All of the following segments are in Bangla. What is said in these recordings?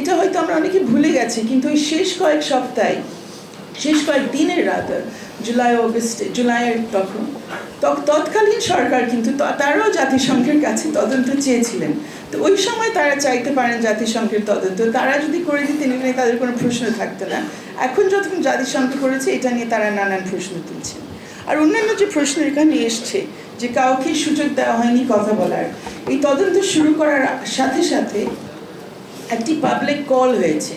এটা হয়তো আমরা অনেকে ভুলে গেছি, কিন্তু ওই শেষ কয়েক সপ্তাহে, শেষ কয়েক দিনের রাত জুলাই অগস্টে জুলাইয়ের তখন তৎকালীন সরকার কিন্তু তারাও জাতিসংঘের কাছে তদন্ত চেয়েছিলেন। তো ওই সময় তারা চাইতে পারেন জাতিসংঘের তদন্ত, তারা যদি করে দিতেন এখানে তাদের কোনো প্রশ্ন থাকতো না। এখন যতক্ষণ জাতিসংঘ করেছে, এটা নিয়ে তারা নানান প্রশ্ন তুলছেন। আর অন্যান্য যে প্রশ্ন এখানে এসছে, যে কাউকে সুযোগ দেওয়া হয়নি কথা বলার, এই তদন্ত শুরু করার সাথে সাথে একটি পাবলিক কল হয়েছে।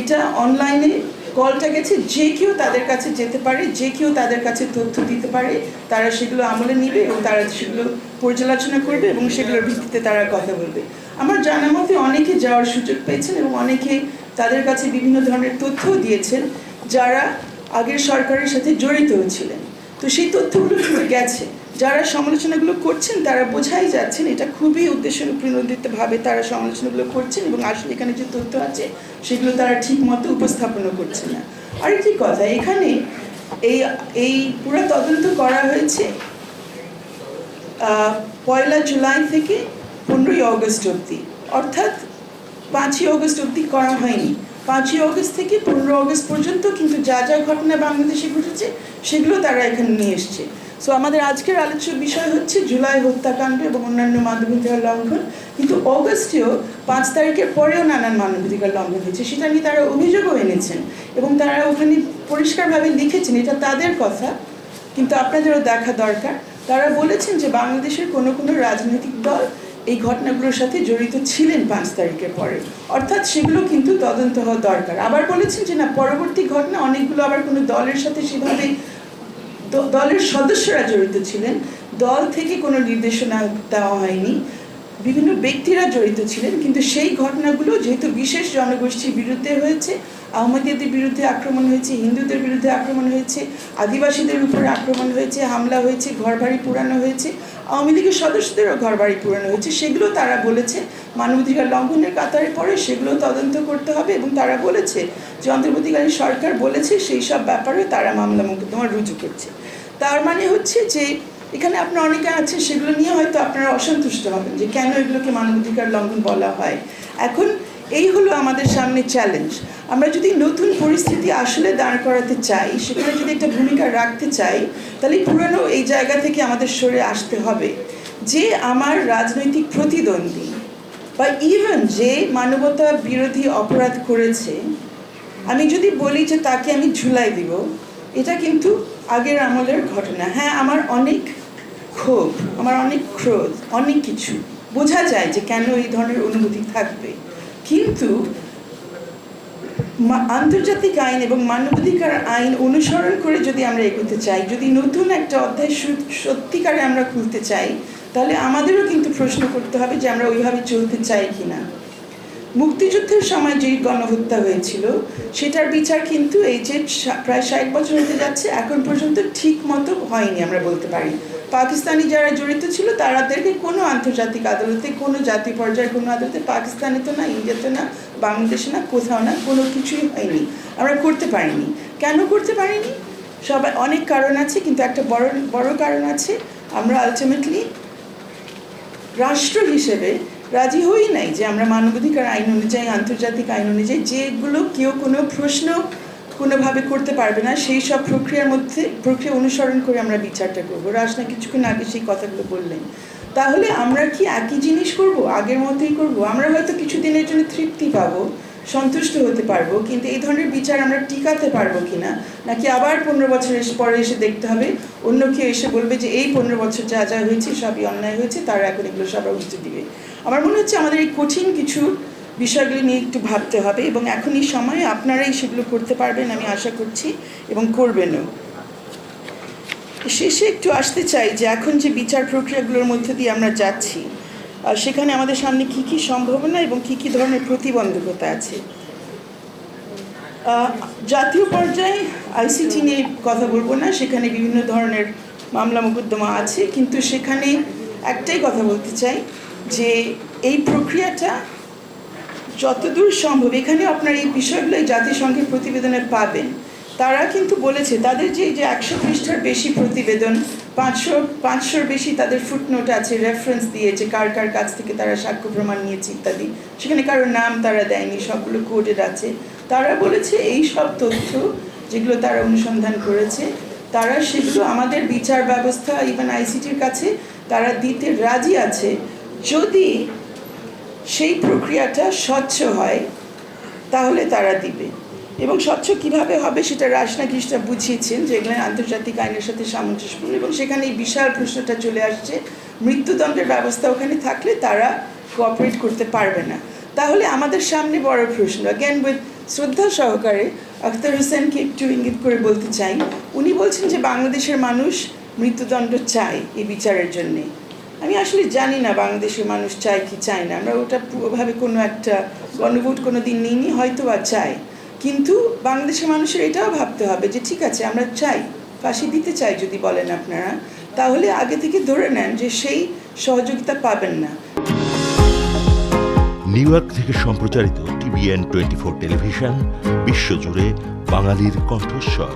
এটা অনলাইনে কলটা গেছে, যে কেউ তাদের কাছে যেতে পারে, যে কেউ তাদের কাছে তথ্য দিতে পারে, তারা সেগুলো আমলে নিবে এবং তারা সেগুলো পর্যালোচনা করবে এবং সেগুলোর ভিত্তিতে তারা কথা বলবে। আমার জানা মতে অনেকে যাওয়ার সুযোগ পেয়েছেন এবং অনেকে তাদের কাছে বিভিন্ন ধরনের তথ্যও দিয়েছেন যারা আগের সরকারের সাথে জড়িত ছিলেন। তো সেই তথ্যগুলো কিন্তু গেছে। যারা সমালোচনাগুলো করছেন, তারা বোঝাই যাচ্ছেন এটা খুবই উদ্দেশ্য প্রণোদিতভাবে তারা সমালোচনাগুলো করছেন এবং আসলে এখানে যে তথ্য আছে, সেগুলো তারা ঠিক মতো উপস্থাপনও করছে না। আরেকটি কথা, এখানে এই এই পুরো তদন্ত করা হয়েছে পয়লা জুলাই থেকে পনেরোই অগস্ট অবধি। অর্থাৎ পাঁচই অগস্ট অবধি করা হয়নি। পাঁচই অগস্ট থেকে পনেরো অগস্ট পর্যন্ত কিন্তু যা যা ঘটনা বাংলাদেশে ঘটেছে, সেগুলো তারা এখানে নিয়ে এসছে। সো আমাদের আজকের আলোচ্য বিষয় হচ্ছে জুলাই হত্যাকাণ্ড এবং অন্যান্য মানবাধিকার লঙ্ঘন। কিন্তু অগস্টেও পাঁচ তারিখের পরেও নানান মানবাধিকার লঙ্ঘন হয়েছে। সেটা নিয়ে তারা অভিযোগও এনেছেন এবং তারা ওখানে পরিষ্কারভাবে লিখেছেন, এটা তাদের কথা, কিন্তু আপনাদেরও দেখা দরকার। তারা বলেছেন যে বাংলাদেশের কোনো কোনো রাজনৈতিক দল এই ঘটনাগুলোর সাথে জড়িত ছিলেন পাঁচ তারিখের পরে। অর্থাৎ সেগুলো কিন্তু তদন্ত হওয়া দরকার। আবার বলেছেন যে না, পরবর্তী ঘটনা, অনেকগুলো আবার কোনো দলের সাথে সেভাবে দলের সদস্যরা জড়িত ছিলেন। দল থেকে কোনো নির্দেশনা দেওয়া হয়নি। বিভিন্ন ব্যক্তিরা জড়িত ছিলেন, কিন্তু সেই ঘটনাগুলো যেহেতু বিশেষ জনগোষ্ঠীর বিরুদ্ধে হয়েছে, আহমদীয়দের বিরুদ্ধে আক্রমণ হয়েছে, হিন্দুদের বিরুদ্ধে আক্রমণ হয়েছে, আদিবাসীদের উপরে আক্রমণ হয়েছে, হামলা হয়েছে, ঘরবাড়ি পুরানো হয়েছে, আওয়ামী লীগের সদস্যদেরও ঘরবাড়ি পুরানো হয়েছে, সেগুলো তারা বলেছে। মানবাধিকার লঙ্ঘনের কাতারে পড়ে সেগুলো তদন্ত করতে হবে এবং তারা বলেছে যে অন্তর্বর্তীকালীন সরকার বলেছে সেই সব ব্যাপারে তারা মামলা মোকদ্দমা রুজু করছে। তার মানে হচ্ছে যে এখানে আপনার অনেকে আছে সেগুলো নিয়ে হয়তো আপনারা অসন্তুষ্ট হবেন যে কেন এগুলোকে মানবাধিকার লঙ্ঘন বলা হয়। এখন এই হলো আমাদের সামনে চ্যালেঞ্জ আমরা যদি নতুন পরিস্থিতি আসলে দাঁড় করাতে চাই, সেখানে যদি একটা ভূমিকা রাখতে চাই, তাহলে পুরনো এই জায়গা থেকে আমাদের সরে আসতে হবে। যে আমার রাজনৈতিক প্রতিদ্বন্দ্বী বা ইভেন যে মানবতা বিরোধী অপরাধ করেছে, আমি যদি বলি যে তাকে আমি ঝুলাই দিব, এটা কিন্তু আগের আমলের ঘটনা। হ্যাঁ আমার অনেক ক্ষোভ, আমার অনেক ক্রোধ, অনেক কিছু। বোঝা যায় যে কেন এই ধরনের অনুভূতি থাকবে। কিন্তু আন্তর্জাতিক আইন এবং মানবাধিকার আইন অনুসরণ করে যদি আমরা এগোতে চাই, যদি নতুন একটা অধ্যায় সত্যিকারে আমরা খুলতে চাই, তাহলে আমাদেরও কিন্তু প্রশ্ন করতে হবে যে আমরা ওইভাবে চলতে চাই কিনা। মুক্তিযুদ্ধের সময় যেই গণহত্যা হয়েছিল, সেটার বিচার কিন্তু এই যে প্রায় ষাট বছর হতে যাচ্ছে, এখন পর্যন্ত ঠিক মতো হয়নি আমরা বলতে পারি। পাকিস্তানি যারা জড়িত ছিল তাদেরকে কোনো আন্তর্জাতিক আদালতে, কোনো জাতি পর্যায়ের কোনো আদালতে, পাকিস্তানে তো না, ইন্ডিয়াতে না, বাংলাদেশে না, কোথাও না, কোনো কিছুই হয়নি। আমরা করতে পারিনি। কেন করতে পারিনি? সবাই, অনেক কারণ আছে, কিন্তু একটা বড় বড় কারণ আছে। আমরা আলটিমেটলি রাষ্ট্র হিসেবে রাজি হই নাই যে আমরা মানবাধিকার আইন অনুযায়ী, আন্তর্জাতিক আইন অনুযায়ী যেগুলো কেউ কোনো প্রশ্ন কোনোভাবে করতে পারবে না, সেই সব প্রক্রিয়ার মধ্যে, প্রক্রিয়া অনুসরণ করে আমরা বিচারটা করব। রাজনা কিছুক্ষণ আগে সেই কথাগুলো বললেন। তাহলে আমরা কি একই জিনিস করব? আগের মতোই করব? আমরা হয়তো কিছুদিনের জন্য তৃপ্তি পাবো। সন্তুষ্ট হতে পারব, কিন্তু এই ধরনের বিচার আমরা টিকাতে পারব কিনা, নাকি আবার পনেরো বছর পরে এসে দেখতে হবে? অন্য কেউ এসে বলবে যে এই পনেরো বছর যা যা হয়েছে সবই অন্যায় হয়েছে, তারা এখন এগুলো সব উত্তর দিবে। আমার মনে হচ্ছে আমাদের এই কঠিন কিছু বিষয়গুলি নিয়ে একটু ভাবতে হবে, এবং এখন এই সময়ে আপনারাই সেগুলো করতে পারবেন, আমি আশা করছি, এবং করবেনও। শেষে একটু আসতে চাই যে এখন যে বিচার প্রক্রিয়াগুলোর মধ্যে দিয়ে আমরা যাচ্ছি সেখানে আমাদের সামনে কি কি সম্ভাবনা এবং কি কি ধরনের প্রতিবন্ধকতা আছে? জাতীয় পর্যায়ে আইসিটি নিয়ে কথা বলব না, সেখানে বিভিন্ন ধরনের মামলা মোকদ্দমা আছে, কিন্তু সেখানে একটাই কথা বলতে চাই যে এই প্রক্রিয়াটা যতদূর সম্ভব, এখানে আপনার এই বিষয়গুলো এই জাতিসংঘের প্রতিবেদনে পাবেন। তারা কিন্তু বলেছে, তাদের যে যে একশো পৃষ্ঠার বেশি প্রতিবেদন পাঁচশো, পাঁচশোর বেশি তাদের ফুটনোট আছে রেফারেন্স দিয়েছে, কার কার কাছ থেকে তারা সাক্ষ্য প্রমাণ নিয়েছে ইত্যাদি। সেখানে কারোর নাম তারা দেয়নি, সবগুলো কোডেড আছে। তারা বলেছে এই সব তথ্য যেগুলো তারা অনুসন্ধান করেছে, তারা সেগুলো আমাদের বিচার ব্যবস্থা ইভেন আইসিটির কাছে, তারা দিতে রাজি আছে। যদি সেই প্রক্রিয়াটা স্বচ্ছ হয়, তাহলে তারা দিবে। এবং স্বচ্ছ কীভাবে হবে সেটা রাজনা কৃষ্ণা বুঝিয়েছেন যেগুলো আন্তর্জাতিক আইনের সাথে সামঞ্জস্যপূর্ণ এবং সেখানে এই বিশাল প্রশ্নটা চলে আসছে, মৃত্যুদণ্ডের ব্যবস্থা ওখানে থাকলে তারা কোঅপারেট করতে পারবে না। তাহলে আমাদের সামনে বড় প্রশ্ন অ্যাগেন উইথ শ্রদ্ধা সহকারে আখতার হোসেনকে একটু ইঙ্গিত করে বলতে চাই, উনি বলছেন যে বাংলাদেশের মানুষ মৃত্যুদণ্ড চায় এই বিচারের জন্যে। আমি আসলে জানি না বাংলাদেশের মানুষ চায় কি চায় না, আমরা ওটা পুরোভাবে কোনো একটা গণভোট কোনো দিন নিইনি হয়তো বা চাই কিন্তু বাংলাদেশের মানুষের এটাও ভাবতে হবে যে, ঠিক আছে, আমরা চাই, ফাঁসি দিতে চাই যদি বলেন আপনারা, তাহলে আগে থেকে ধরে নেন যে সেই সহযোগিতা পাবেন না। নিউ ইয়র্ক থেকে সম্প্রচারিত টিভিএন টোয়েন্টি ফোর টেলিভিশন, বিশ্বজুড়ে বাঙালির কণ্ঠস্বর।